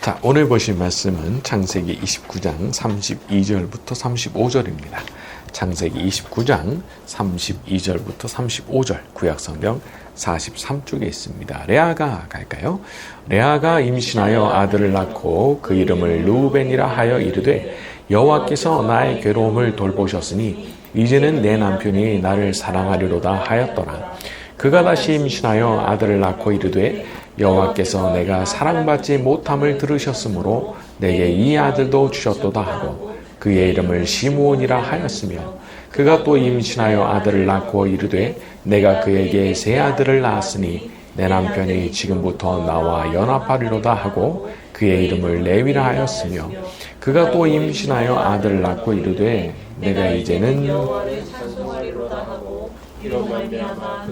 자, 오늘 보실 말씀은 창세기 29장 32절부터 35절입니다. 창세기 29장 32절부터 35절 구약성경 43쪽에 있습니다. 레아가 갈까요? 레아가 임신하여 아들을 낳고 그 이름을 루벤이라 하여 이르되 여호와께서 나의 괴로움을 돌보셨으니 이제는 내 남편이 나를 사랑하리로다 하였더라. 그가 다시 임신하여 아들을 낳고 이르되 여호와께서 내가 사랑받지 못함을 들으셨으므로 내게 이 아들도 주셨도다 하고 그의 이름을 시므온이라 하였으며 그가 또 임신하여 아들을 낳고 이르되 내가 그에게 세 아들을 낳았으니 내 남편이 지금부터 나와 연합하리로다 하고 그의 이름을 레위라 하였으며 그가 또 임신하여 아들을 낳고 이르되 내가 이제는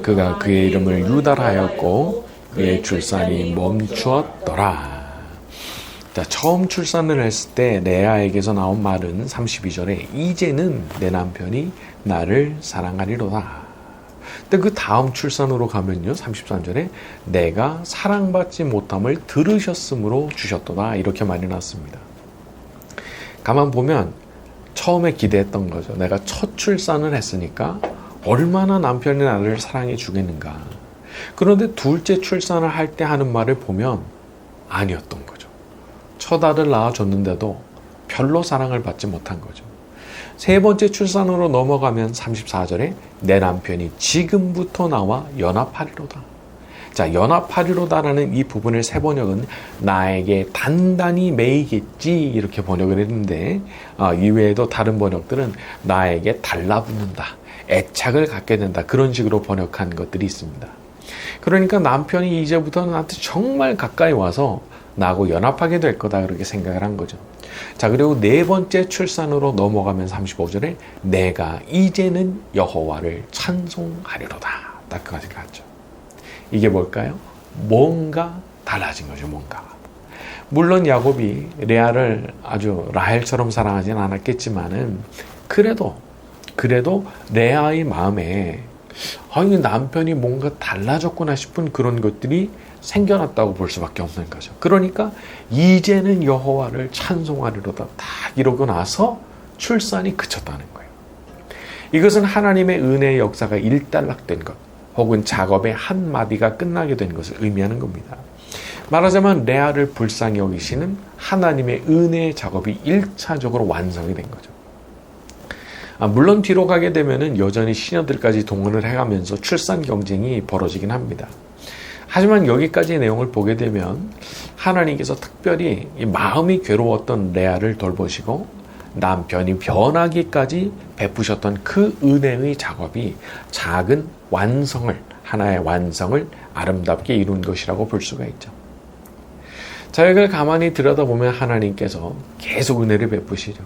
그가 그의 이름을 유다라 하였고 그의 출산이 멈추었더라. 자, 처음 출산을 했을 때 레아에게서 나온 말은 32절에 이제는 내 남편이 나를 사랑하리로다. 근데 그 다음 출산으로 가면요. 33절에 내가 사랑받지 못함을 들으셨으므로 주셨도다. 이렇게 말이 났습니다. 가만 보면 처음에 기대했던 거죠. 내가 첫 출산을 했으니까 얼마나 남편이 나를 사랑해 주겠는가. 그런데 둘째 출산을 할 때 하는 말을 보면 아니었던 거죠. 첫 아들 낳아줬는데도 별로 사랑을 받지 못한 거죠. 세 번째 출산으로 넘어가면 34절에 내 남편이 지금부터 나와 연합하리로다. 자, 연합하리로다라는 이 부분을 세 번역은 나에게 단단히 매이겠지 이렇게 번역을 했는데 아, 이외에도 다른 번역들은 나에게 달라붙는다, 애착을 갖게 된다 그런 식으로 번역한 것들이 있습니다. 그러니까 남편이 이제부터 나한테 정말 가까이 와서 나하고 연합하게 될 거다 그렇게 생각을 한 거죠. 자 그리고 네 번째 출산으로 넘어가면 35절에 내가 이제는 여호와를 찬송하리로다 딱까지 갔죠. 이게 뭘까요? 뭔가 달라진 거죠. 뭔가. 물론 야곱이 레아를 아주 라헬처럼 사랑하진 않았겠지만은 그래도 그래도 레아의 마음에 아, 이 남편이 뭔가 달라졌구나 싶은 그런 것들이 생겨났다고 볼 수밖에 없는 거죠. 그러니까 이제는 여호와를 찬송하리로다 딱 이러고 나서 출산이 그쳤다는 거예요. 이것은 하나님의 은혜의 역사가 일단락된 것, 혹은 작업의 한 마디가 끝나게 된 것을 의미하는 겁니다. 말하자면 레아를 불쌍히 여기시는 하나님의 은혜의 작업이 1차적으로 완성이 된 거죠. 아, 물론 뒤로 가게 되면은 여전히 시녀들까지 동원을 해가면서 출산 경쟁이 벌어지긴 합니다. 하지만 여기까지의 내용을 보게 되면 하나님께서 특별히 마음이 괴로웠던 레아를 돌보시고 남편이 변하기까지 베푸셨던 그 은혜의 작업이 작은 완성을 하나의 완성을 아름답게 이룬 것이라고 볼 수가 있죠. 자, 이걸 가만히 들여다보면 하나님께서 계속 은혜를 베푸시죠.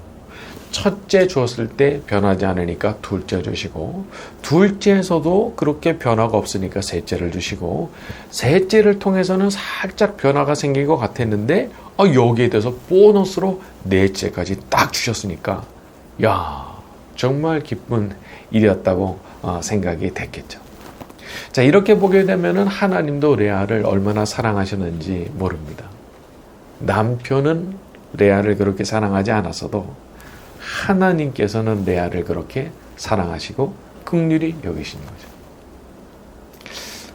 첫째 주었을 때 변하지 않으니까 둘째 주시고 둘째에서도 그렇게 변화가 없으니까 셋째를 주시고 셋째를 통해서는 살짝 변화가 생긴 것 같았는데 어, 여기에 대해서 보너스로 넷째까지 딱 주셨으니까 야 정말 기쁜 일이었다고 어, 생각이 됐겠죠. 자 이렇게 보게 되면은 하나님도 레아를 얼마나 사랑하셨는지 모릅니다. 남편은 레아를 그렇게 사랑하지 않았어도 하나님께서는 레아를 그렇게 사랑하시고 극률이 여기시는 거죠.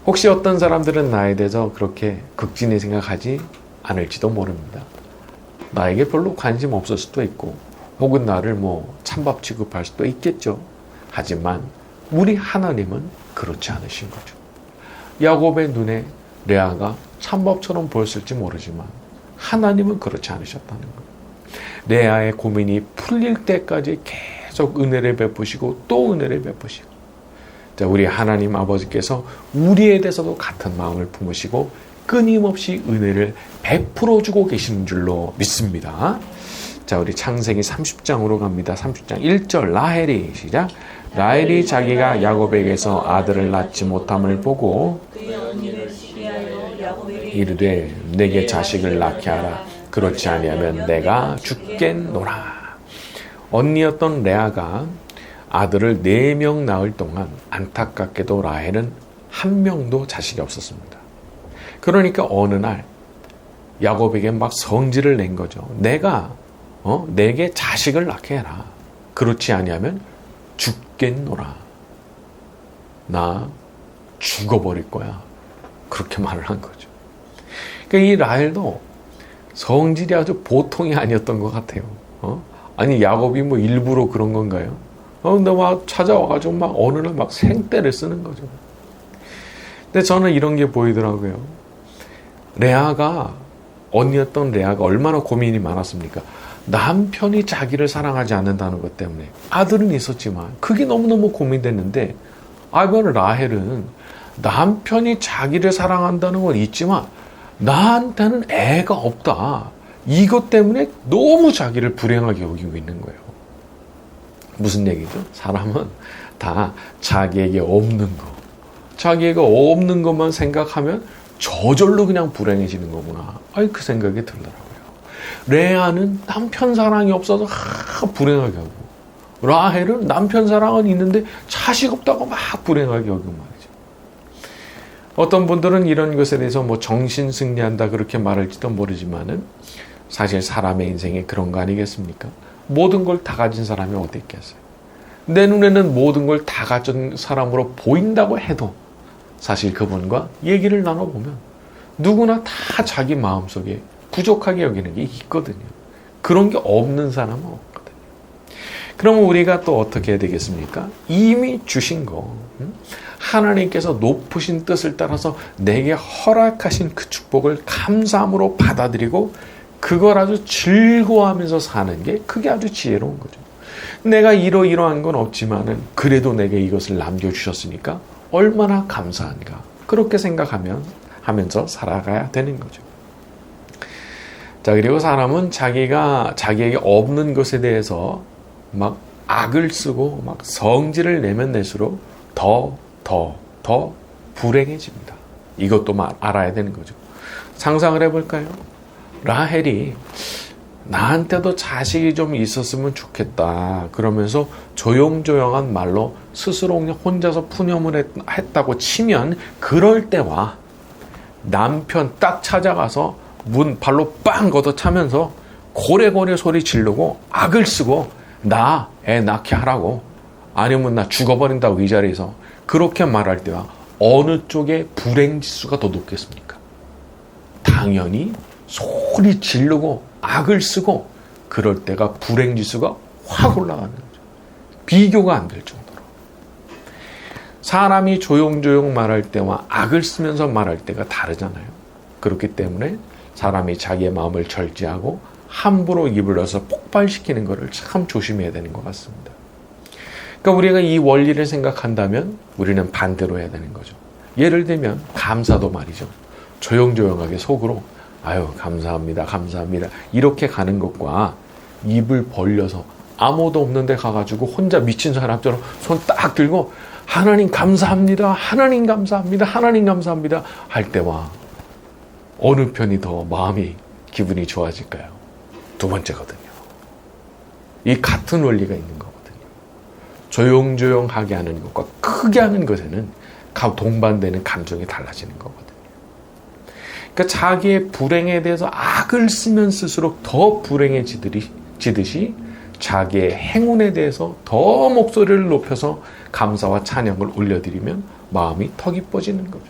혹시 어떤 사람들은 나에 대해서 그렇게 극진히 생각하지 않을지도 모릅니다. 나에게 별로 관심 없을 수도 있고, 혹은 나를 뭐 찬밥 취급할 수도 있겠죠. 하지만 우리 하나님은 그렇지 않으신 거죠. 야곱의 눈에 레아가 찬밥처럼 보였을지 모르지만 하나님은 그렇지 않으셨다는 거예요. 레아의 고민이 풀릴 때까지 계속 은혜를 베푸시고 또 은혜를 베푸시고 자, 우리 하나님 아버지께서 우리에 대해서도 같은 마음을 품으시고 끊임없이 은혜를 베풀어 주고 계시는 줄로 믿습니다. 자, 우리 창세기 30장으로 갑니다. 30장 1절 라헬이 시작. 라헬이 자기가 야곱에게서 아들을 낳지 못함을 보고 야곱에게 이르되 내게 자식을 낳게 하라. 그렇지 아니하면 내가 죽겠노라. 언니였던 레아가 아들을 네 명 낳을 동안 안타깝게도 라헬은 한 명도 자식이 없었습니다. 그러니까 어느 날 야곱에게 막 성질을 낸 거죠. 내가 어 내게 자식을 낳게 해라. 그렇지 아니하면 죽겠노라. 나 죽어버릴 거야. 그렇게 말을 한 거죠. 그러니까 이 라헬도 성질이 아주 보통이 아니었던 것 같아요. 어? 아니 야곱이 뭐 일부러 그런 건가요? 어, 근데 막 찾아와가지고 막 어느 날 막 생떼를 쓰는 거죠. 근데 저는 이런 게 보이더라고요. 레아가 언니였던 레아가 얼마나 고민이 많았습니까? 남편이 자기를 사랑하지 않는다는 것 때문에 아들은 있었지만 그게 너무너무 고민됐는데 아이번 라헬은 남편이 자기를 사랑한다는 건 있지만 나한테는 애가 없다. 이것 때문에 너무 자기를 불행하게 여기고 있는 거예요. 무슨 얘기죠? 사람은 다 자기에게 없는 거, 자기에게 없는 것만 생각하면 저절로 그냥 불행해지는 거구나. 아이, 그 생각이 들더라고요. 레아는 남편 사랑이 없어서 하, 불행하게 하고, 라헬은 남편 사랑은 있는데 자식 없다고 막 불행하게 여기고 말이죠. 어떤 분들은 이런 것에 대해서 뭐 정신 승리한다 그렇게 말할지도 모르지만은 사실 사람의 인생에 그런 거 아니겠습니까? 모든 걸 다 가진 사람이 어디 있겠어요? 내 눈에는 모든 걸 다 가진 사람으로 보인다고 해도 사실 그분과 얘기를 나눠보면 누구나 다 자기 마음속에 부족하게 여기는 게 있거든요. 그런 게 없는 사람은 없거든요. 그러면 우리가 또 어떻게 해야 되겠습니까? 이미 주신 거, 음? 하나님께서 높으신 뜻을 따라서 내게 허락하신 그 축복을 감사함으로 받아들이고 그걸 아주 즐거워하면서 사는 게 그게 아주 지혜로운 거죠. 내가 이러이러한 건 없지만은 그래도 내게 이것을 남겨주셨으니까 얼마나 감사한가. 그렇게 생각하면 하면서 살아가야 되는 거죠. 자, 그리고 사람은 자기가 자기에게 없는 것에 대해서 막 악을 쓰고 막 성질을 내면 낼수록 더, 더, 더 불행해집니다. 이것도 마- 알아야 되는 거죠. 상상을 해볼까요? 라헬이 나한테도 자식이 좀 있었으면 좋겠다. 그러면서 조용조용한 말로 스스로 혼자서 푸념을 했, 했다고 치면 그럴 때와 남편 딱 찾아가서 문 발로 빵 걷어 차면서 고래고래 소리 지르고 악을 쓰고 나 애 낳게 하라고 아니면 나 죽어버린다고 이 자리에서 그렇게 말할 때와 어느 쪽에 불행 지수가 더 높겠습니까? 당연히 소리 지르고 악을 쓰고 그럴 때가 불행 지수가 확 올라가는 거죠. 비교가 안 될 정도로. 사람이 조용조용 말할 때와 악을 쓰면서 말할 때가 다르잖아요. 그렇기 때문에 사람이 자기의 마음을 절제하고 함부로 입을 넣어서 폭발시키는 것을 참 조심해야 되는 것 같습니다. 그러니까 우리가 이 원리를 생각한다면 우리는 반대로 해야 되는 거죠. 예를 들면 감사도 말이죠. 조용조용하게 속으로 아유 감사합니다 감사합니다 이렇게 가는 것과 입을 벌려서 아무도 없는데 가가지고 혼자 미친 사람처럼 손 딱 들고 하나님 감사합니다 하나님 감사합니다 하나님 감사합니다 할 때와 어느 편이 더 마음이 기분이 좋아질까요? 두 번째거든요. 이 같은 원리가 있는 거거든요. 조용조용하게 하는 것과 크게 하는 것에는 가- 동반되는 감정이 달라지는 거거든요. 그러니까 자기의 불행에 대해서 악을 쓰면 쓸수록 더 불행해지듯이 자기의 행운에 대해서 더 목소리를 높여서 감사와 찬양을 올려드리면 마음이 더 기뻐지는 거죠.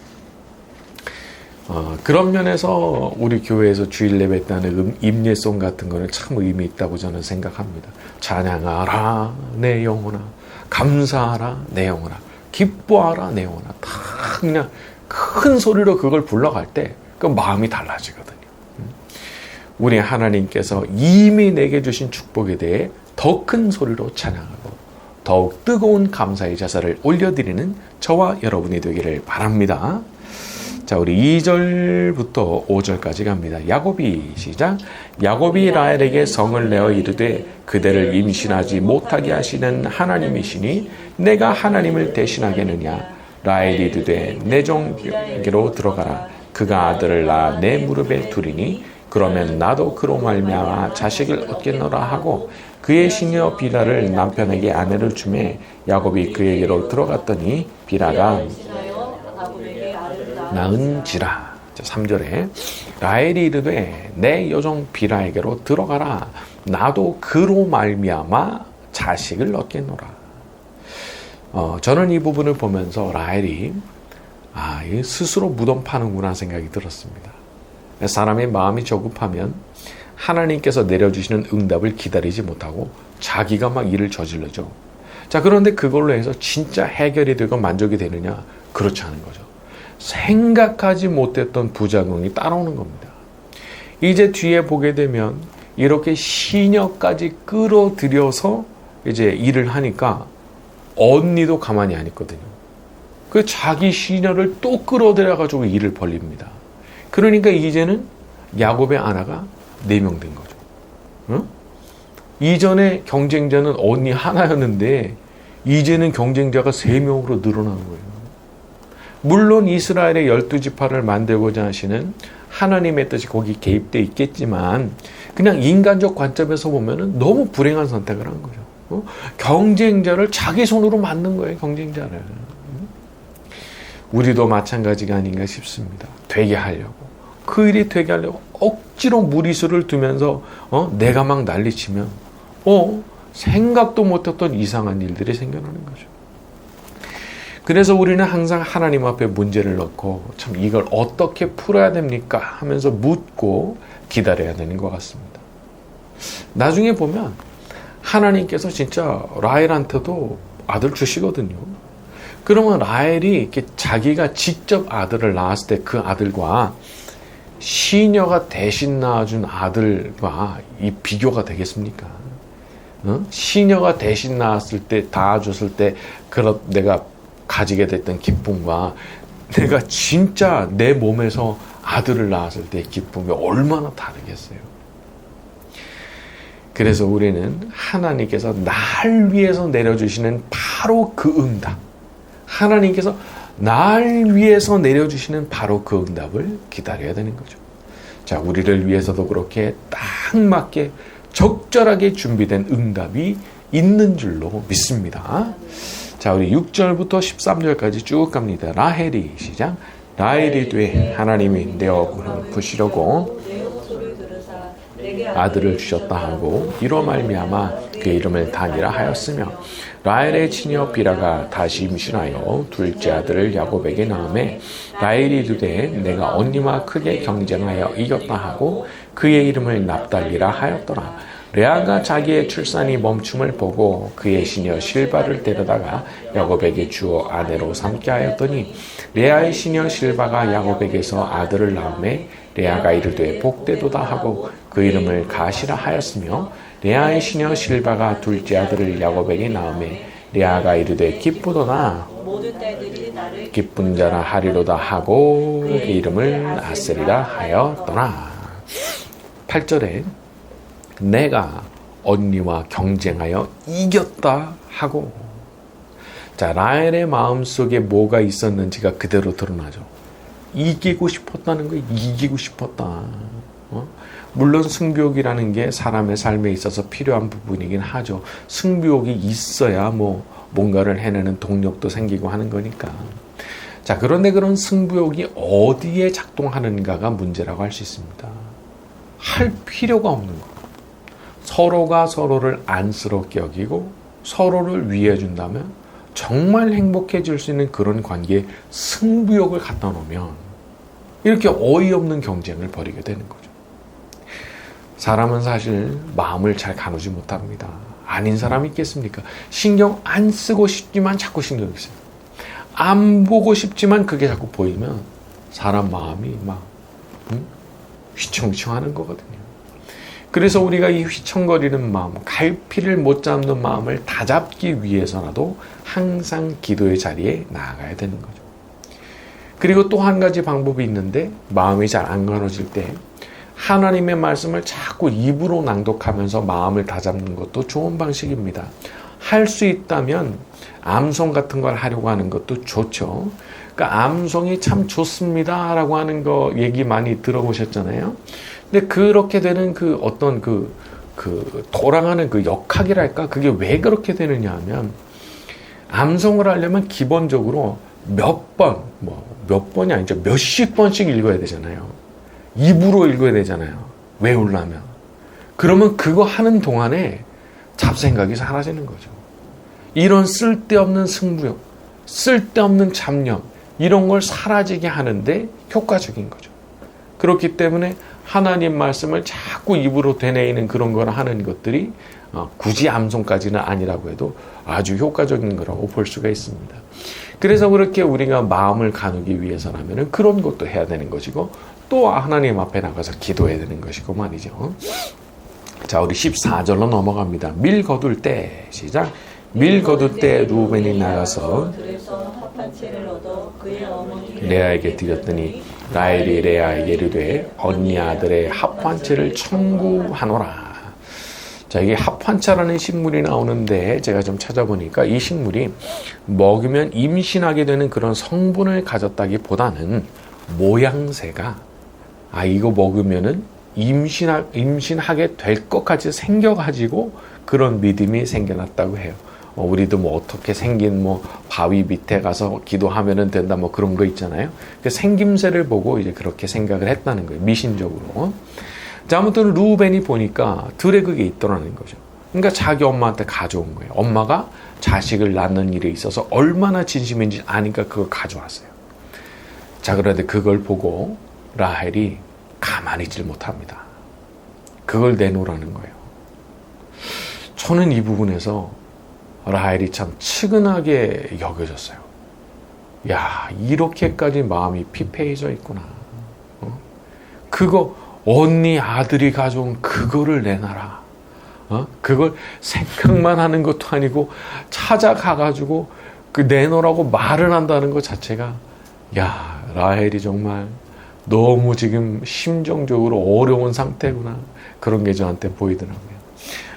어, 그런 면에서 우리 교회에서 주일 예배 때는 음, 임예송 같은 거는 참 의미 있다고 저는 생각합니다. 찬양하라 내 영혼아 감사하라 내 영혼아 기뻐하라 내 영혼아 다 그냥 큰 소리로 그걸 불러갈 때 그 마음이 달라지거든요. 음. 우리 하나님께서 이미 내게 주신 축복에 대해 더 큰 소리로 찬양하고 더욱 뜨거운 감사의 자세를 올려드리는 저와 여러분이 되기를 바랍니다. 자, 우리 2절부터 5절까지 갑니다. 야곱이 시작. 야곱이 라헬에게 성을 내어 이르되 그대를 임신하지 못하게 하시는 하나님이시니 내가 하나님을 대신하겠느냐. 라헬이 이르되 내 종에게로 들어가라. 그가 아들을 낳아 내 무릎에 두리니 그러면 나도 그로 말미암아 자식을 얻겠노라 하고 그의 시녀 비라를 남편에게 아내를 주매 야곱이 그에게로 들어갔더니 비라가 지 낳은지라. 3절에 라헬이 이르되 내 여종 비라에게로 들어가라 나도 그로 말미암아 자식을 얻겠노라. 어, 저는 이 부분을 보면서 라헬이 아, 이 스스로 무덤 파는구나 생각이 들었습니다. 사람의 마음이 조급하면 하나님께서 내려주시는 응답을 기다리지 못하고 자기가 막 일을 저질러죠. 자, 그런데 그걸로 해서 진짜 해결이 되고 만족이 되느냐? 그렇지 않은 거죠. 생각하지 못했던 부작용이 따라오는 겁니다. 이제 뒤에 보게 되면 이렇게 시녀까지 끌어들여서 이제 일을 하니까 언니도 가만히 안 있거든요. 그 자기 시녀를 또 끌어들여 가지고 일을 벌립니다. 그러니까 이제는 야곱의 아나가 네 명 된 거죠. 응? 이전에 경쟁자는 언니 하나였는데 이제는 경쟁자가 세 명으로 늘어난 거예요. 물론 이스라엘의 열두 지파를 만들고자 하시는 하나님의 뜻이 거기 개입돼 있겠지만 그냥 인간적 관점에서 보면은 너무 불행한 선택을 한 거죠. 어? 경쟁자를 자기 손으로 만든 거예요, 경쟁자를. 우리도 마찬가지가 아닌가 싶습니다. 되게 하려고. 그 일이 되게 하려고 억지로 무리수를 두면서 어? 내가 막 난리치면 어? 생각도 못했던 이상한 일들이 생겨나는 거죠. 그래서 우리는 항상 하나님 앞에 문제를 넣고 참 이걸 어떻게 풀어야 됩니까? 하면서 묻고 기다려야 되는 것 같습니다. 나중에 보면 하나님께서 진짜 라헬한테도 아들 주시거든요. 그러면 라헬이 이렇게 자기가 직접 아들을 낳았을 때 그 아들과 시녀가 대신 낳아준 아들과 이 비교가 되겠습니까? 어? 시녀가 대신 낳았을 때 낳아줬을 때 그런 내가 가지게 됐던 기쁨과 내가 진짜 내 몸에서 아들을 낳았을 때의 기쁨이 얼마나 다르겠어요. 그래서 우리는 하나님께서 날 위해서 내려주시는 바로 그 응답. 하나님께서 날 위해서 내려주시는 바로 그 응답을 기다려야 되는 거죠. 자, 우리를 위해서도 그렇게 딱 맞게 적절하게 준비된 응답이 있는 줄로 믿습니다. 자, 우리 6절부터 13절까지 쭉 갑니다. 라헬이 시작. 라헬이 돼 하나님이 내 들으사 내게 아들을 주셨다 하고 이로 말미암아 그 이름을 단이라 하였으며 라헬의 친녀 비라가 다시 임신하여 둘째 아들을 야곱에게 낳음에 라헬이 이르되 내가 언니와 크게 경쟁하여 이겼다 하고 그의 이름을 납달리라 하였더라 레아가 자기의 출산이 멈춤을 보고 그의 시녀 실바를 데려다가 야곱에게 주어 아내로 삼게 하였더니 레아의 시녀 실바가 야곱에게서 아들을 낳음에 레아가 이르되 복되도다 하고 그 이름을 가시라 하였으며 레아의 시녀 실바가 둘째 아들을 야곱에게 낳음에 레아가 이르되 나를 기쁜 자라 하리로다 하고 그 이름을 아세리라 하였더라. 8절에 내가 언니와 경쟁하여 이겼다 하고. 자 라헬의 마음속에 뭐가 있었는지가 그대로 드러나죠. 이기고 싶었다는 거 이기고 싶었다. 어? 물론 승부욕이라는 게 사람의 삶에 있어서 필요한 부분이긴 하죠. 승부욕이 있어야 뭐 뭔가를 해내는 동력도 생기고 하는 거니까. 자 그런데 그런 승부욕이 어디에 작동하는가가 문제라고 할 수 있습니다. 할 필요가 없는 거 서로가 서로를 안쓰럽게 여기고 서로를 위해 준다면 정말 행복해질 수 있는 그런 관계에 승부욕을 갖다 놓으면 이렇게 어이없는 경쟁을 벌이게 되는 거죠. 사람은 사실 마음을 잘 가누지 못합니다. 아닌 사람이 있겠습니까? 신경 안 쓰고 싶지만 자꾸 신경이 써요. 안 보고 싶지만 그게 자꾸 보이면 사람 마음이 막 음? 휘청휘청 하는 거거든요. 그래서 우리가 이 휘청거리는 마음, 갈피를 못 잡는 마음을 다 잡기 위해서라도 항상 기도의 자리에 나아가야 되는 거죠. 그리고 또 한 가지 방법이 있는데 마음이 잘 안 가눠질 때 하나님의 말씀을 자꾸 입으로 낭독하면서 마음을 다잡는 것도 좋은 방식입니다. 할 수 있다면 암송 같은 걸 하려고 하는 것도 좋죠. 그러니까 암송이 참 좋습니다라고 하는 거 얘기 많이 들어보셨잖아요. 근데 그렇게 되는 그 어떤 그, 그 돌아가는 그 역학이랄까? 그게 왜 그렇게 되느냐 하면 암송을 하려면 기본적으로 몇 번, 뭐 몇 번이 아니죠. 몇십 번씩 읽어야 되잖아요. 입으로 읽어야 되잖아요. 외우려면. 그러면 그거 하는 동안에 잡생각이 사라지는 거죠. 이런 쓸데없는 승부욕, 쓸데없는 잡념, 이런 걸 사라지게 하는데 효과적인 거죠. 그렇기 때문에 하나님 말씀을 자꾸 입으로 되뇌이는 그런 걸 하는 것들이 어, 굳이 암송까지는 아니라고 해도 아주 효과적인 거라고 볼 수가 있습니다. 그래서 그렇게 우리가 마음을 가누기 위해서라면 그런 것도 해야 되는 것이고 또 하나님 앞에 나가서 기도해야 되는 것이고 말이죠. 자, 우리 14절로 넘어갑니다. 밀 거둘 때 시작. 밀 거둘 때 루벤이 나가서 레아에게 드렸더니 라헬이 레아에게 이르되 언니 아들의 합환체를 청구하노라. 자, 이게 합환차라는 식물이 나오는데 제가 좀 찾아보니까 이 식물이 먹으면 임신하게 되는 그런 성분을 가졌다기보다는 모양새가 아 이거 먹으면은 임신하, 임신하게 될 것까지 생겨가지고 그런 믿음이 생겨났다고 해요. 어, 우리도 뭐 어떻게 생긴 뭐 바위 밑에 가서 기도하면은 된다 뭐 그런 거 있잖아요. 그 생김새를 보고 이제 그렇게 생각을 했다는 거예요. 미신적으로. 자, 아무튼 루벤이 보니까 들에 그게 있더라는 거죠. 그러니까 자기 엄마한테 가져온 거예요. 엄마가 자식을 낳는 일에 있어서 얼마나 진심인지 아니까 그걸 가져왔어요. 자, 그런데 그걸 보고 라헬이 가만히 있질 못합니다. 그걸 내놓으라는 거예요. 저는 이 부분에서 라헬이 참 측은하게 여겨졌어요. 야, 이렇게까지 마음이 피폐해져 있구나. 어? 그거 언니 아들이 가져온 그거를 내놔라. 어? 그걸 생각만 하는 것도 아니고 찾아가가지고 그 내놓으라고 말을 한다는 것 자체가 야 라헬이 정말 너무 지금 심정적으로 어려운 상태구나 그런 게 저한테 보이더라고요.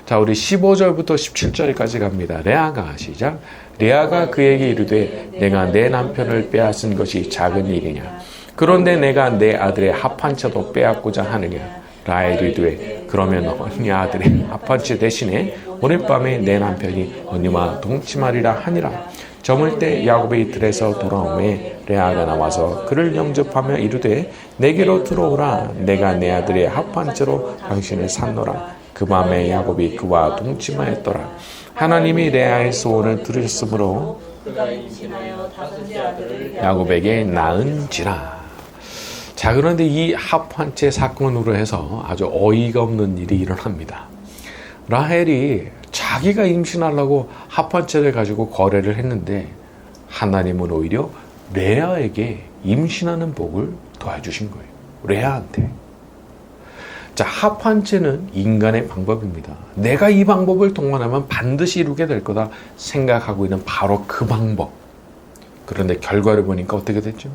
자 우리 15절부터 17절까지 갑니다. 레아가 시작. 레아가 그에게 이르되 내가 내 남편을 빼앗은 것이 작은 일이냐. 그런데 내가 내 아들의 합한채도 빼앗고자 하느냐. 라헬이 되되 그러면 언니 아들의 합한채 대신에 오늘 밤에 내 남편이 언니와 동침하리라 하니라. 저물 때 야곱의 들에서 돌아오매 레아가 나와서 그를 영접하며 이르되 내게로 들어오라 내가 내 아들의 합한채로 당신을 산노라 그 밤에 야곱이 그와 동침하였더라 하나님이 레아의 소원을 들으셨으므로 야곱에게 낳은지라 자 그런데 이 합한채 사건으로 해서 아주 어이가 없는 일이 일어납니다 라헬이 자기가 임신하려고 합한채를 가지고 거래를 했는데 하나님은 오히려 레아에게 임신하는 복을 도와주신 거예요. 레아한테. 자, 합한채는 인간의 방법입니다. 내가 이 방법을 동원하면 반드시 이루게 될 거다 생각하고 있는 바로 그 방법. 그런데 결과를 보니까 어떻게 됐죠?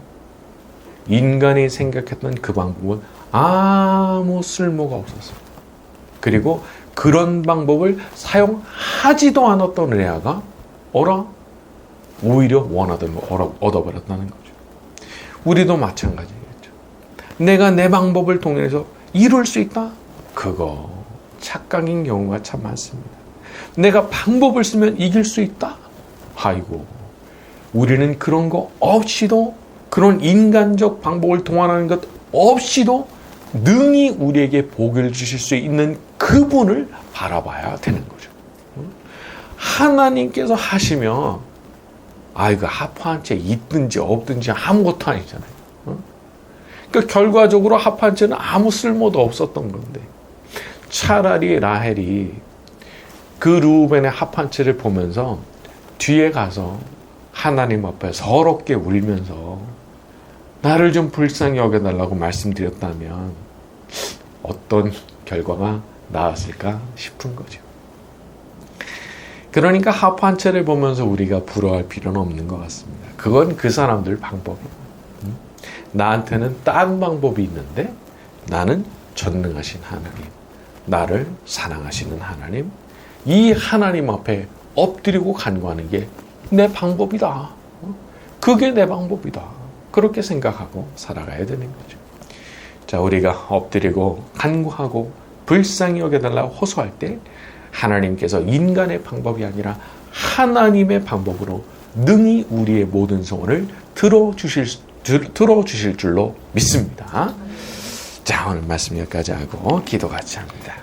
인간이 생각했던 그 방법은 아무 쓸모가 없었어요. 그리고 그런 방법을 사용하지도 않았던 레아가 어라 오히려 원하던 걸 얻어- 얻어버렸다는 거죠. 우리도 마찬가지겠죠. 내가 내 방법을 통해서 이룰 수 있다? 그거 착각인 경우가 참 많습니다. 내가 방법을 쓰면 이길 수 있다? 아이고 우리는 그런 거 없이도 그런 인간적 방법을 동원하는 것 없이도 능히 우리에게 복을 주실 수 있는 그분을 바라봐야 되는 거죠. 하나님께서 하시면 아 이거 합한 채 있든지 없든지 아무것도 아니잖아요. 어? 그러니까 결과적으로 합한 채는 아무 쓸모도 없었던 건데 차라리 라헬이 그 루벤의 합한 채를 보면서 뒤에 가서 하나님 앞에 서럽게 울면서 나를 좀 불쌍히 여겨달라고 말씀드렸다면 어떤 결과가 나왔을까 싶은 거죠. 그러니까 합한 채를 보면서 우리가 부러워할 필요는 없는 것 같습니다. 그건 그 사람들 방법이에요. 음? 나한테는 딴 방법이 있는데 나는 전능하신 하나님, 나를 사랑하시는 하나님, 이 하나님 앞에 엎드리고 간구하는 게 내 방법이다. 어? 그게 내 방법이다. 그렇게 생각하고 살아가야 되는 거죠. 자, 우리가 엎드리고 간구하고 불쌍히 여겨달라고 호소할 때 하나님께서 인간의 방법이 아니라 하나님의 방법으로 능히 우리의 모든 소원을 들어주실, 들- 들어주실 줄로 믿습니다. 자, 오늘 말씀 여기까지 하고 기도 같이 합니다.